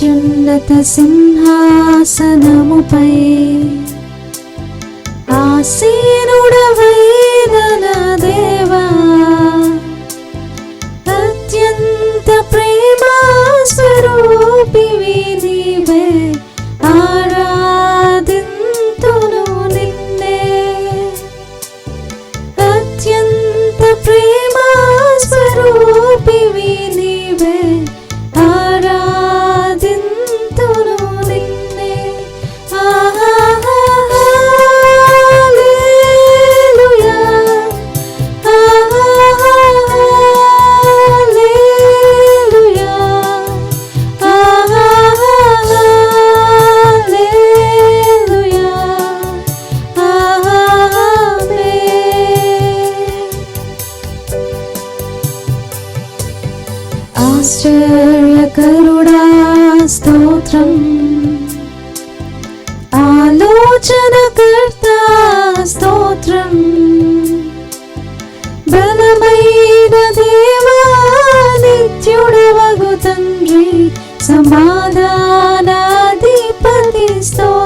అత్యున్నత సింహాసనముపై ఆసీనుడవైన ఆలోచనకర్త స్తోత్రం. బలమైన దేవా నిత్యుడవగు తండ్రి సమాధానాధిపతి స్తోత్రం.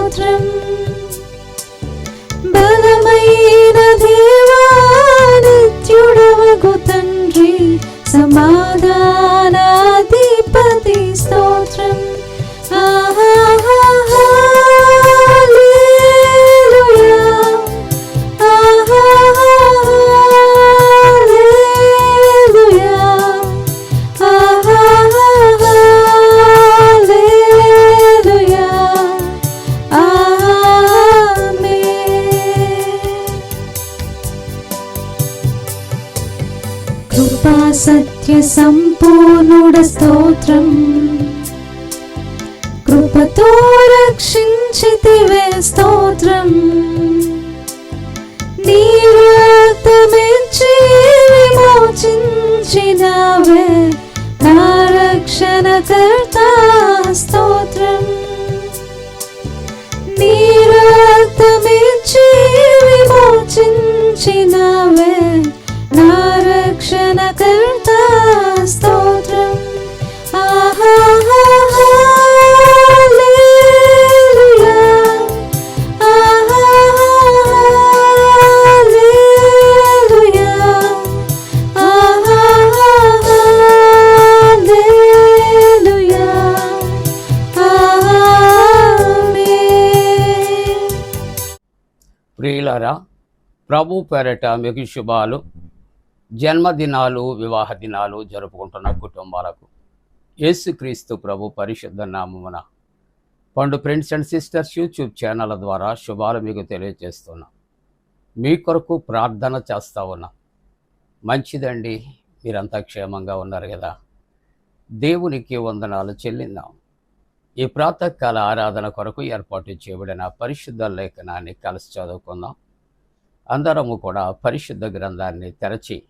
విమోచించినవే నా రక్షణ కర్త స్తోత్రం. నీ రక్తమిచ్చి విమోచించినవే. నా రక్షణ కర్త స్తోత్రం. ప్రభు పేరట మీకు శుభాలు. జన్మదినాలు వివాహ దినాలు జరుపుకుంటున్న కుటుంబాలకు. యేసుక్రీస్తు ప్రభు పరిశుద్ధ నామమున పండు friends and sisters YouTube channel ద్వారా శుభాలు మీకు తెలియజేస్తున్నా. మీ కొరకు ప్రార్థన చేస్తా ఉన్నా. మంచిదండి మీరంతా క్షేమంగా ఉన్నారు కదా. దేవునికి వందనాలు చెల్లిందాం. ఈ ప్రాతకాల ఆరాధన కొరకు ఏర్పాటు చేయబడిన పరిశుద్ధ లేఖనాన్ని కలిసి చదువుకుందాం. అందరము కూడా పరిశుద్ధ గ్రంథాన్ని తెరచి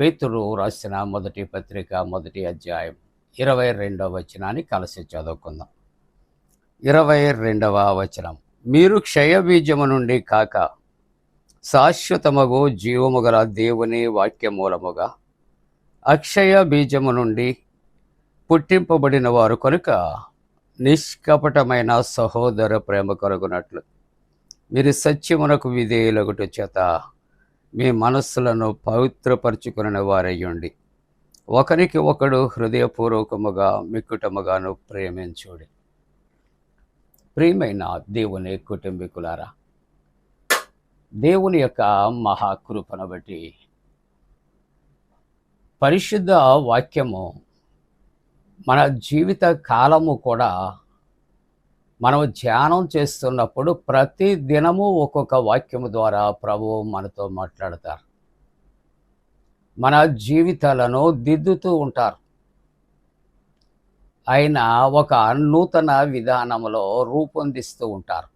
పేతురు రాసిన మొదటి పత్రిక మొదటి అధ్యాయం ఇరవై రెండవ వచనాన్ని కలిసి చదువుకుందాం. ఇరవై రెండవ వచనం. మీరు క్షయబీజము నుండి కాక శాశ్వతమగు జీవము గల దేవుని వాక్య మూలముగా అక్షయ బీజము నుండి పుట్టింపబడిన వారు కనుక నిష్కపటమైన సహోదర ప్రేమ కలుగునట్లు. మీరు సత్యమునకు విధేయులగుట చేత మీ మనస్సులను పవిత్రపరచుకుని వారయ్యండి. ఒకరికి ఒకడు హృదయపూర్వకముగా మిక్కుటముగాను ప్రేమించుడి. ప్రియమైన దేవుని కుటుంబీకులారా దేవుని యొక్క మహాకృపను బట్టి పరిశుద్ధ వాక్యము మన జీవిత కాలము కూడా మనం ధ్యానం చేస్తున్నప్పుడు ప్రతి దినము ఒక్కొక్క వాక్యము ద్వారా ప్రభువు మనతో మాట్లాడతారు. మన జీవితాలను దిద్దుతూ ఉంటారు. ఆయన ఒక నూతన విధానంలో రూపొందిస్తూ ఉంటారు.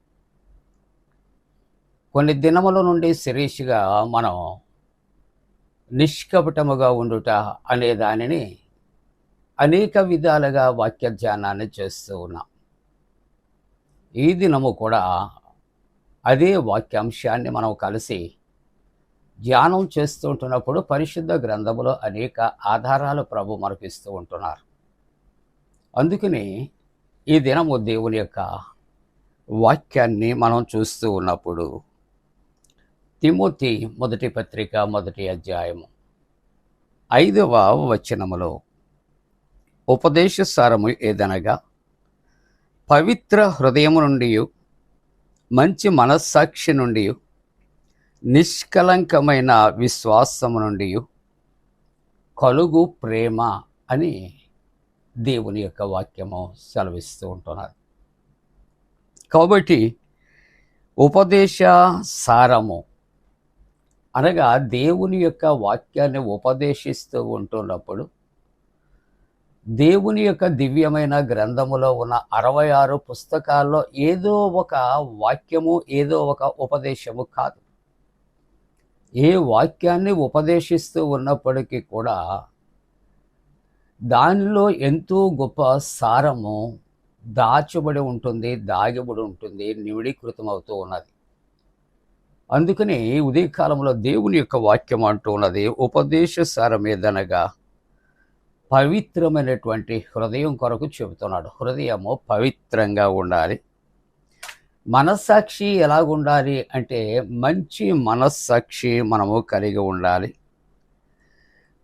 కొన్ని దినముల నుండి శిరీష్గా మనం నిష్కపటముగా ఉండుట అనే దానిని అనేక విధాలుగా వాక్య ధ్యానాన్ని చేస్తూ ఉన్నాం. ఈ దినము కూడా అదే వాక్యాంశాన్ని మనం కలిసి ధ్యానం చేస్తూ ఉంటున్నప్పుడు పరిశుద్ధ గ్రంథములో అనేక ఆధారాలు ప్రభు మనకు ఇస్తూ ఉంటున్నారు. అందుకని ఈ దినము దేవుని యొక్క వాక్యాన్ని మనం చూస్తూ ఉన్నప్పుడు తిమోతి మొదటి పత్రిక మొదటి అధ్యాయము ఐదవ వచనములో ఉపదేశ సారము ఏదనగా పవిత్ర హృదయము నుండి మంచి మనస్సాక్షి నుండి నిష్కలంకమైన విశ్వాసము నుండి కలుగు ప్రేమ అని దేవుని యొక్క వాక్యము సెలవిస్తూ ఉంటున్నారు. కాబట్టి ఉపదేశ సారము అనగా దేవుని యొక్క వాక్యాన్ని ఉపదేశిస్తూ ఉంటున్నప్పుడు దేవుని యొక్క దివ్యమైన గ్రంథములో ఉన్న అరవై ఆరు పుస్తకాల్లో ఏదో ఒక వాక్యము ఏదో ఒక ఉపదేశము కాదు. ఏ వాక్యాన్ని ఉపదేశిస్తూ ఉన్నప్పటికీ కూడా దానిలో ఎంతో గొప్ప సారము దాచబడి ఉంటుంది దాగిబడి ఉంటుంది నివిడీకృతం అవుతూ ఉన్నది. అందుకని ఉదయకాలంలో దేవుని యొక్క వాక్యం అంటూ ఉన్నది ఉపదేశ సారం ఏదనగా పవిత్రమైనటువంటి హృదయం కొరకు చెబుతున్నాడు. హృదయము పవిత్రంగా ఉండాలి. మనస్సాక్షి ఎలాగుండాలి అంటే మంచి మనస్సాక్షి మనము కలిగి ఉండాలి.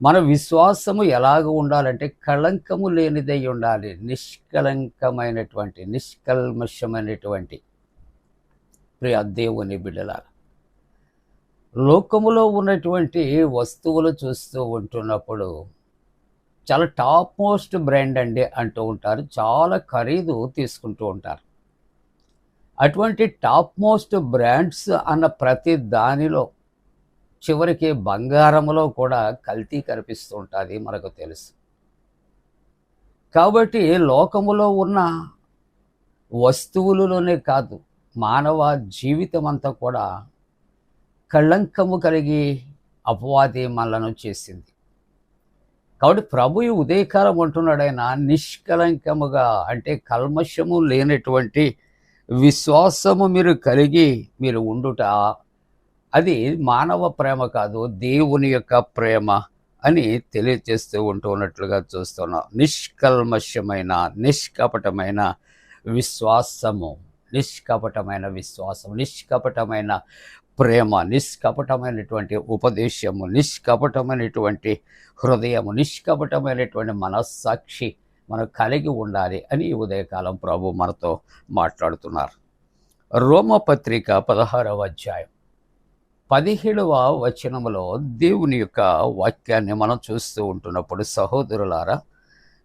మన విశ్వాసము ఎలాగ ఉండాలంటే కళంకము లేనిదై ఉండాలి. నిష్కలంకమైనటువంటి నిష్కల్మషమైనటువంటి ప్రియ దేవుని బిడ్డలారా లోకములో ఉన్నటువంటి వస్తువులు చూస్తూ ఉంటున్నప్పుడు చాలా టాప్ మోస్ట్ బ్రాండ్ అండి అంటూ ఉంటారు. చాలా ఖరీదు తీసుకుంటూ ఉంటారు. అటువంటి టాప్ మోస్ట్ బ్రాండ్స్ అన్న ప్రతి దానిలో చివరికి బంగారములో కూడా కల్తీ కనిపిస్తూ ఉంటుంది మనకు తెలుసు. కాబట్టి లోకములో ఉన్న వస్తువులలోనే కాదు మానవ జీవితం అంతా కూడా కళ్ళంకము కలిగి అపవాది మనలను చేసింది. కాబట్టి ప్రభు ఈ ఉదయకాలం అంటున్నాడు ఆయన నిష్కలంకముగా అంటే కల్మషము లేనటువంటి విశ్వాసము మీరు కలిగి మీరు ఉండుట అది మానవ ప్రేమ కాదు దేవుని యొక్క ప్రేమ అని తెలియజేస్తూ ఉంటూ ఉన్నట్లుగా చూస్తున్నాం. నిష్కల్మషమైన నిష్కపటమైన విశ్వాసము నిష్కపటమైన విశ్వాసం నిష్కపటమైన ప్రేమ నిష్కపటమైనటువంటి ఉపదేశము నిష్కపటమైనటువంటి హృదయము నిష్కపటమైనటువంటి మనస్సాక్షి మనం కలిగి ఉండాలి అని ఈ ఉదయకాలం ప్రభు మనతో మాట్లాడుతున్నారు. రోమపత్రిక పదహారవ అధ్యాయం పదిహేడవ వచనములో దేవుని యొక్క వాక్యాన్ని మనం చూస్తూ ఉంటున్నప్పుడు సహోదరులారా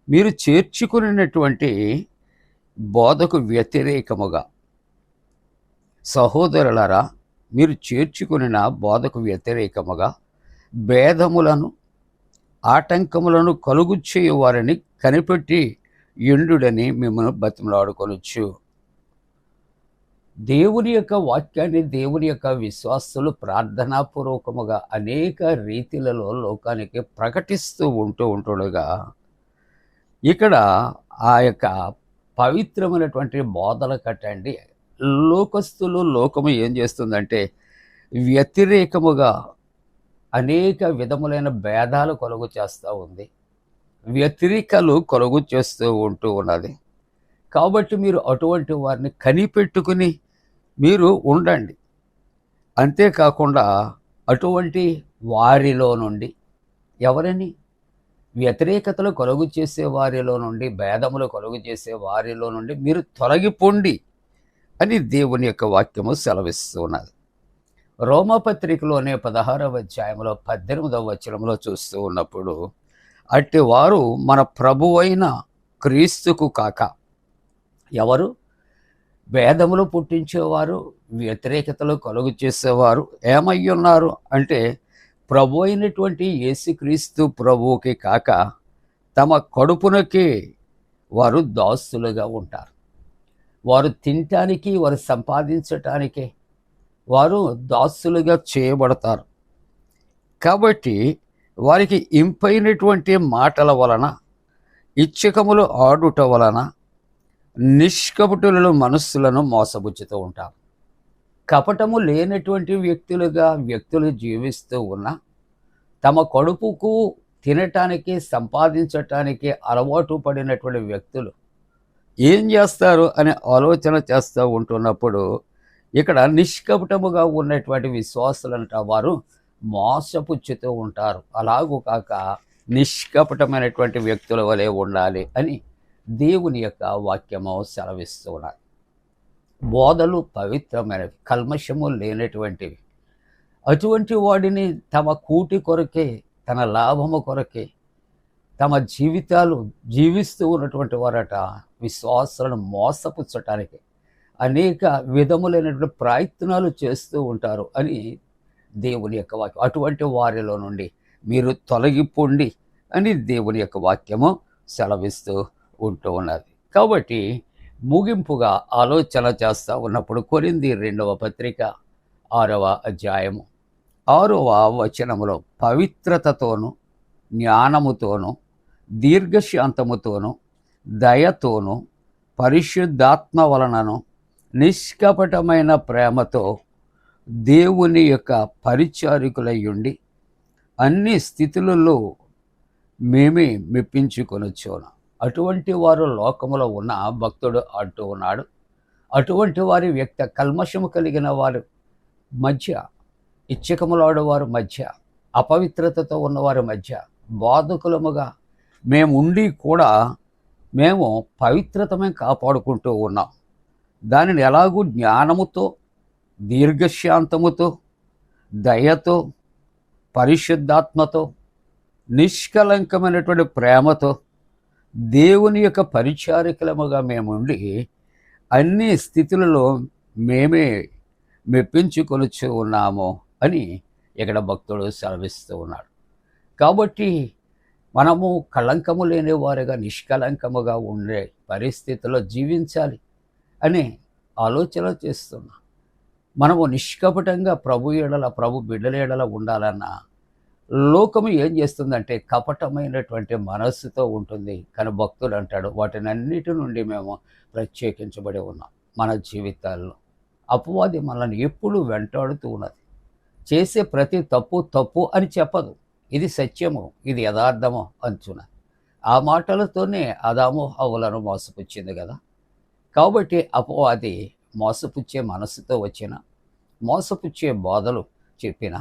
మీరు చేర్చుకున్నటువంటి బోధకు వ్యతిరేకముగా సహోదరులారా మీరు చేర్చుకున్న బోధకు వ్యతిరేకముగా భేదములను ఆటంకములను కలుగు చేయువారని కనిపెట్టి ఎండుడని మిమ్మల్ని బతిమలాడుకొనొచ్చు దేవుని యొక్క వాక్యాన్ని దేవుని యొక్క విశ్వాసులు ప్రార్థనాపూర్వకముగా అనేక రీతిలలో లోకానికి ప్రకటిస్తూ ఉంటూ ఉంటుండగా ఇక్కడ ఆ యొక్క పవిత్రమైనటువంటి బోధల కట్టండి. లోకస్తులు లోకము ఏం చేస్తుందంటే వ్యతిరేకముగా అనేక విధములైన భేదాలు కొలుగు చేస్తూ ఉంది. వ్యతిరేకలు కొలుగు చేస్తూ ఉంటూ ఉన్నది. కాబట్టి మీరు అటువంటి వారిని కనిపెట్టుకుని మీరు ఉండండి. అంతేకాకుండా అటువంటి వారిలో నుండి ఎవరని? వ్యతిరేకతలు కొలుగు చేసే వారిలో నుండి భేదములు కొలుగు చేసే వారిలో నుండి మీరు తొలగిపోండి. అని దేవుని యొక్క వాక్యము సెలవిస్తున్నది రోమపత్రికలోనే పదహారవ అధ్యాయంలో పద్దెనిమిదవ వచనంలో చూస్తూ ఉన్నప్పుడు అట్టి వారు మన ప్రభువైన క్రీస్తుకు కాక ఎవరు? భేదములు పుట్టించేవారు వ్యతిరేకతలు కలుగు చేసేవారు ఏమై ఉన్నారు అంటే ప్రభు అయినటువంటి యేసుక్రీస్తు ప్రభువుకి కాక తమ కడుపునకి వారు దాసులుగా ఉంటారు. వారు తినటానికి వారు సంపాదించటానికి వారు దాసులుగా చేయబడతారు. కాబట్టి వారికి ఇంపైనటువంటి మాటల వలన ఇచ్చకములు ఆడుట వలన నిష్కపటులను మనస్సులను మోసబుచ్చుతూ ఉంటారు కపటము లేనటువంటి వ్యక్తులుగా వ్యక్తులు జీవిస్తూ ఉన్న తమ కడుపుకు తినటానికి సంపాదించటానికి అలవాటు పడినటువంటి వ్యక్తులు ఏం చేస్తారు అనే ఆలోచన చేస్తూ ఉంటున్నప్పుడు ఇక్కడ నిష్కపటముగా ఉన్నటువంటి విశ్వాసులంట వారు మోసపుచ్చుతూ ఉంటారు. అలాగూ కాక నిష్కపటమైనటువంటి వ్యక్తుల వలె ఉండాలి అని దేవుని యొక్క వాక్యము సెలవిస్తూ ఉన్నారు. బోధలు పవిత్రమైనవి కల్మషము లేనటువంటివి. అటువంటి వాడిని తమ కూటి కొరకే తన లాభము కొరకే తమ జీవితాలు జీవిస్తూ ఉన్నటువంటి వారట విశ్వాసాలను మోసపుచ్చటానికి అనేక విధములైనటువంటి ప్రయత్నాలు చేస్తూ ఉంటారు అని దేవుని యొక్క వాక్యం. అటువంటి వారిలో నుండి మీరు తొలగిపోండి అని దేవుని యొక్క వాక్యము సెలవిస్తూ ఉంటూ ఉన్నది. కాబట్టి ముగింపుగా ఆలోచన చేస్తూ ఉన్నప్పుడు కొరింది రెండవ పత్రిక ఆరవ అధ్యాయము ఆరవ వచనములో పవిత్రతతోనూ జ్ఞానముతోనూ దీర్ఘశాంతముతోనూ దయతోనూ పరిశుద్ధాత్మ వలనను నిష్కపటమైన ప్రేమతో దేవుని యొక్క పరిచారికులయ్యుండి అన్ని స్థితులలో మేమే మెప్పించుకొనొచ్చాను అటువంటి వారు లోకములో ఉన్న భక్తుడు అంటూ ఉన్నాడు. అటువంటి వారి వ్యక్త కల్మషము కలిగిన వారు మధ్య ఇచ్చకములాడువారు మధ్య అపవిత్రతతో ఉన్నవారి మధ్య బాధకులముగా మేము ఉండి కూడా మేము పవిత్రతమే కాపాడుకుంటూ ఉన్నాం. దానిని ఎలాగూ జ్ఞానముతో దీర్ఘశాంతముతో దయతో పరిశుద్ధాత్మతో నిష్కలంకమైనటువంటి ప్రేమతో దేవుని యొక్క పరిచారికలముగా మేముండి అన్ని స్థితులలో మేమే మెప్పించుకొనుచు ఉన్నాము అని ఇక్కడ భక్తుడు సెలవిస్తూ ఉన్నాడు. కాబట్టి మనము కళంకము లేని వారిగా నిష్కలంకముగా ఉండే పరిస్థితిలో జీవించాలి అని ఆలోచన చేస్తున్నాం. మనము నిష్కపటంగా ప్రభు ఎడల ప్రభు బిడ్డల ఎడల ఉండాలన్న లోకము ఏం చేస్తుందంటే కపటమైనటువంటి మనస్సుతో ఉంటుంది. కానీ భక్తుడు అంటాడు వాటినన్నిటి నుండి మేము ప్రత్యేకించబడి ఉన్నాం మన జీవితాల్లో. అపవాది మనల్ని ఎప్పుడు వెంటాడుతూ ఉన్నది. చేసే ప్రతి తప్పు తప్పు అని చెప్పదు. ఇది సత్యము ఇది యథార్థము అంచున. ఆ మాటలతోనే అదాము హవులను మోసపుచ్చింది కదా. కాబట్టి అపవాది మోసపుచ్చే మనసుతో వచ్చిన మోసపుచ్చే బోధలు చెప్పిన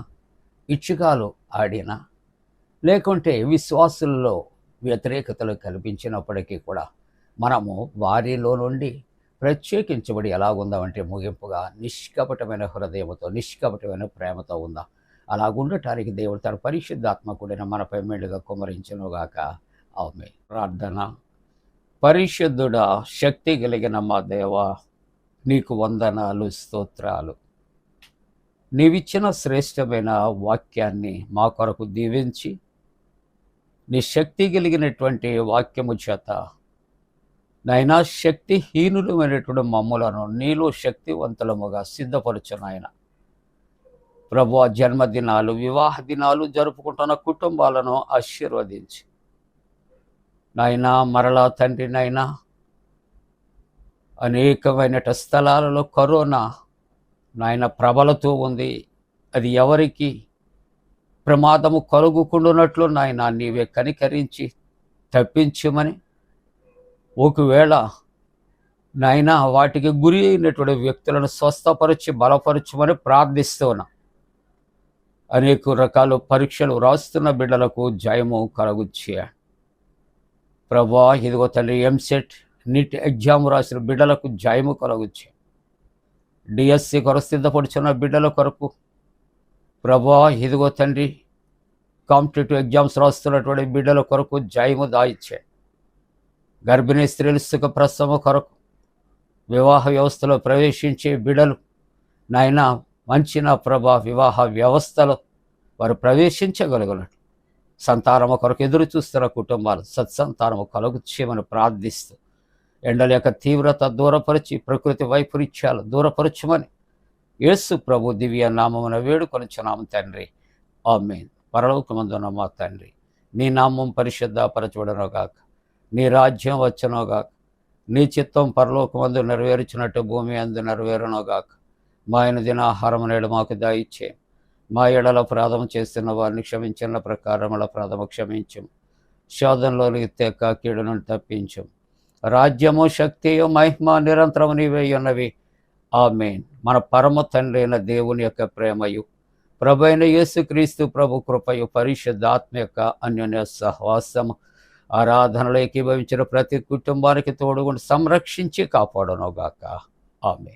ఇచ్చుకాలు ఆడిన లేకుంటే విశ్వాసుల్లో వ్యతిరేకతలు కల్పించినప్పటికీ కూడా మనము వారిలో నుండి ప్రత్యేకించబడి ఎలాగుందామంటే ముగింపుగా నిష్కపటమైన హృదయంతో నిష్కపటమైన ప్రేమతో ఉందా. అలాగుండటానికి దేవుడు తన పరిశుద్ధాత్మకుడైన మనపై కుమరించను గాక ఆమె ప్రార్థన. పరిశుద్ధుడ శక్తి కలిగిన మా దేవ నీకు వందనాలు స్తోత్రాలు. నీవిచ్చిన శ్రేష్టమైన వాక్యాన్ని మా కొరకు దీవించి నీ శక్తి కలిగినటువంటి వాక్యము చేత నైనా శక్తిహీనులమైనటువంటి మమ్ములను నీలో శక్తివంతులముగా సిద్ధపరచు నాయన ప్రభు జన్మదినాలు వివాహ దినాలు జరుపుకుంటున్న కుటుంబాలను ఆశీర్వదించి. నాయనా మరలా తండ్రి నాయనా అనేకమైన స్థలాలలో కరోనా నాయన ప్రబలతో ఉంది. అది ఎవరికి ప్రమాదము కలుగుకుండునట్లు నాయన నీవే కనికరించి తప్పించమని ఒకవేళ నాయన వాటికి గురి అయినటువంటి వ్యక్తులను స్వస్థపరచి బలపరచమని ప్రార్థిస్తున్నా అనేక రకాల పరీక్షలు రాస్తున్న బిడ్డలకు జయము కలగుచ్చే ప్రభా ఇదిగో తండ్రి ఎంసెట్ నీట్ ఎగ్జామ్ రాసిన బిడ్డలకు జయము కలగుచ్చే డిఎస్సి కొరకు సిద్ధపడుచున్న బిడ్డల కొరకు ప్రభా ఇదిగో తండ్రి కాంపిటేటివ్ ఎగ్జామ్స్ రాస్తున్నటువంటి బిడ్డల కొరకు జయము దాయిచ్చే గర్భిణీ స్త్రీలు సుఖ ప్రసవ కొరకు వివాహ వ్యవస్థలో ప్రవేశించే బిడ్డలు నాయన మంచి నా ప్రభా వివాహ వ్యవస్థలో వారు ప్రవేశించగలుగునట్లు సంతానము కొరకు ఎదురు చూస్తున్న కుటుంబాలు సత్సంతానము కలుగు ప్రార్థిస్తూ ఎండల యొక్క తీవ్రత దూరపరిచి ప్రకృతి వైపరీత్యాలు దూరపరచమని యేసు ప్రభు దివ్య నామమున వేడుకొని చున్నాము తండ్రి. ఆమె పరలోకమందున మా తండ్రి. నీ నామం పరిశుద్ధపరచబడనుగాక నీ రాజ్యం వచ్చునోగాక నీ చిత్తం పరలోకమందు నెరవేర్చినట్టు భూమి అందు నెరవేరునోగాక మా ఆయన దినాహారం నేడు మాకు దాయిచ్చే. మా ఎడల ప్రాధం చేస్తున్న వారిని క్షమించిన ప్రకారముల ప్రాధమ క్షమించం శోధనలోనికి తెక్క కీడును తప్పించం రాజ్యము శక్తియు మహిమ నిరంతరము నీవే ఉన్నవి. ఆమెన్. మన పరమ తండ్రి అయిన దేవుని యొక్క ప్రేమయు ప్రభు అయిన యేసుక్రీస్తు ప్రభు కృపయు పరిశుద్ధాత్మ యొక్క అన్యోన్య సహవాసము. ఆరాధనలో ఏకీభవించిన ప్రతి కుటుంబానికి తోడుగుండి సంరక్షించి కాపాడనుగాక. ఆమె